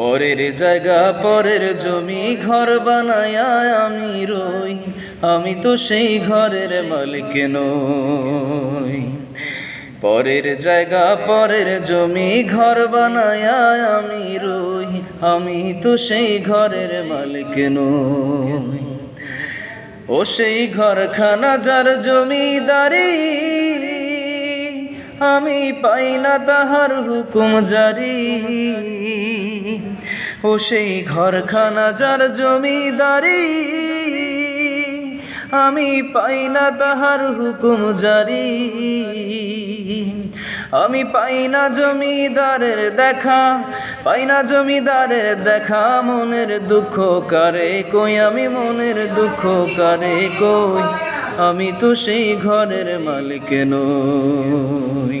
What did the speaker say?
পরের জায়গা, পরের জমি, ঘর বানায়া আমি রই। আমি তো সেই ঘরের মালিক নই। পরের জায়গা, পরের জমি, ঘর বানায়া আমি রই। আমি তো সেই ঘরের মালিক নই। ও সেই ঘরখানা যার জমিদারি, আমি পাই না তাহার হুকুম জারি। ও সেই ঘরখানা যার জমিদারি, আমি পাই না তাহার হুকুম জারি। আমি পাই না জমিদারের দেখা, পাই না জমিদারের দেখা, মনের দুঃখ কারে কই? আমি মনের দুঃখ কারে কই? আমি তো সেই ঘরের মালিক নই।